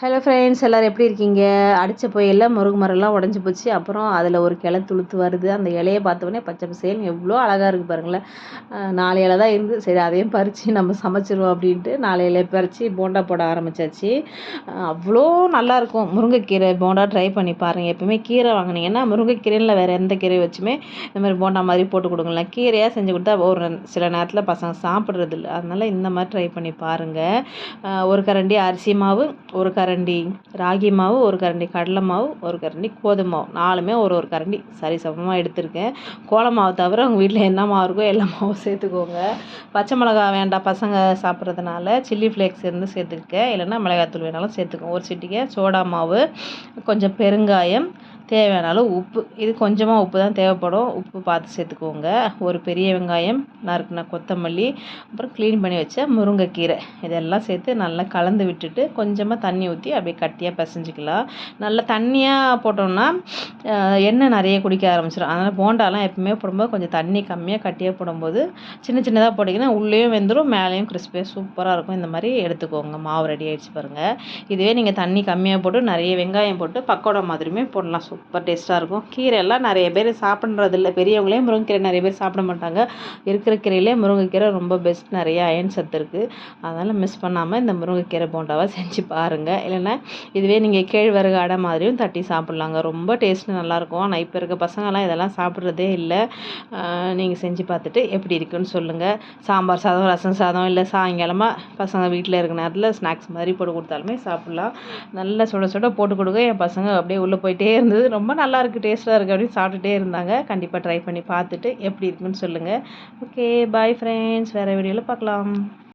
Hello friends எல்லோரும் எப்படி இருக்கீங்க? அடித்த புயலில் முருகு மரம்லாம் உடஞ்சி போச்சு. அப்புறம் அதில் ஒரு கிளை துளுத்து வருது. அந்த இலையை பார்த்தோன்னே பச்சை பசேல்னு எவ்வளோ அழகாக இருக்குது பாருங்களேன். நாலு இலை தான் இருந்து சரி அதையும் பறித்து நம்ம சமைச்சிருவோம் அப்படின்ட்டு நாலு இலையை பறித்து போண்டா போட ஆரம்பித்தாச்சு அவ்வளோ நல்லாயிருக்கும் முருங்கைக்கீரை போண்டா ட்ரை பண்ணி பாருங்கள் எப்பவுமே கீரை வாங்கினீங்கன்னா முருங்கைக்கீரையில் வேறு எந்த கீரையை வச்சுமே இந்த மாதிரி போண்டா மாதிரி போட்டு கொடுங்களேன். கீரையாக செஞ்சு கொடுத்தா ஒரு சில நேரத்தில் பசங்க சாப்பிட்றது இல்லை அதனால் இந்த மாதிரி ட்ரை பண்ணி பாருங்கள் ஒரு கரண்டி அரிசி மாவு ஒரு கரண்டி கரண்டி. ராகி மாவு ஒரு கரண்டி கடலை மாவு ஒரு கரண்டி கோதுமை மாவு. நாலுமே ஒரு ஒரு கரண்டி. சரி சமமாக எடுத்திருக்கேன். கோலம் மாவு தவிர உங்கள் வீட்டில் என்ன மாவு இருக்கோ எல்லா மாவும் சேர்த்துக்கோங்க. பச்சை மிளகா வேண்டாம் பசங்க சாப்பிட்றதுனால சில்லி ஃப்ளேக்ஸ் இருந்து சேர்த்துருக்கேன் இல்லைன்னா மிளகாத்தூள் வேணாலும் சேர்த்துக்கோங்க. ஒரு சிட்டிக்கை சோடா மாவு கொஞ்சம் பெருங்காயம் தேவையான அளவு உப்பு இது கொஞ்சமாக உப்பு தான் தேவைப்படும். உப்பு பார்த்து சேர்த்துக்கோங்க. ஒரு பெரிய வெங்காயம் நறுக்குன கொத்தமல்லி அப்புறம் க்ளீன் பண்ணி வச்ச முருங்கைக்கீரை. இதெல்லாம் சேர்த்து நல்லா கலந்து விட்டுட்டு கொஞ்சமாக தண்ணி ஊற்றி அப்படியே கட்டியாக பிசைஞ்சிக்கலாம். நல்லா தண்ணியாக போட்டோம்னா எண்ணெய் நிறைய குடிக்க ஆரம்பிச்சிடும் அதனால் போண்டாலாம் எப்பவுமே போடும்போது கொஞ்சம் தண்ணி கம்மியாக கட்டியாக போடும்போது சின்ன சின்னதாக போட்டிங்கன்னா உள்ளேயும் வெந்துடும் மேலேயும் கிறிஸ்பியாக சூப்பராக இருக்கும். இந்த மாதிரி எடுத்துக்கோங்க. மாவு ரெடி ஆகிடுச்சு பாருங்கள் இதுவே நீங்கள் தண்ணி கம்மியாக போட்டு நிறைய வெங்காயம் போட்டு பக்கோடா மாதிரியுமே போடலாம். சூப்பர் டேஸ்ட்டாக இருக்கும். கீரையெல்லாம் நிறைய பேர் சாப்பிட்றதில்ல. பெரியவங்களே முருங்கைக்கீரை நிறைய பேர் சாப்பிட மாட்டாங்க. இருக்கிற கீரையிலே முருங்கைக்கீரை ரொம்ப பெஸ்ட் நிறைய அயன் சத்து இருக்குது அதனால் மிஸ் பண்ணாமல் இந்த முருங்கைக்கீரை போண்டாவை செஞ்சு பாருங்கள் இல்லைன்னா இதுவே நீங்கள் கேழ்வரகு அடை மாதிரியும் தட்டி சாப்பிட்லாங்க. ரொம்ப டேஸ்ட்டு நல்லாயிருக்கும் ஆனால் இப்போ இருக்க பசங்கள்லாம் இதெல்லாம் சாப்பிட்றதே இல்லை. நீங்கள் செஞ்சு பார்த்துட்டு எப்படி இருக்குன்னு சொல்லுங்கள் சாம்பார் சாதம் ரசம் சாதம் இல்லை சாயங்காலமாக பசங்க வீட்டில் இருக்கிற நேரத்தில் ஸ்நாக்ஸ் மாதிரி போட்டு கொடுத்தாலுமே சாப்பிட்லாம். நல்லா சுட சுட போட்டு கொடுக்க என் பசங்க அப்படியே உள்ளே போயிட்டே இருந்தது. ரொம்ப நல்லா இருக்குது டேஸ்ட்டாக இருக்குது அப்படின்னு சாப்பிட்டுட்டே இருந்தாங்க. கண்டிப்பாக ட்ரை பண்ணி பார்த்துட்டு எப்படி இருக்குன்னு சொல்லுங்கள் ஓகே பாய் ஃப்ரெண்ட்ஸ் வேறு வீடியோவில் பார்க்கலாம்.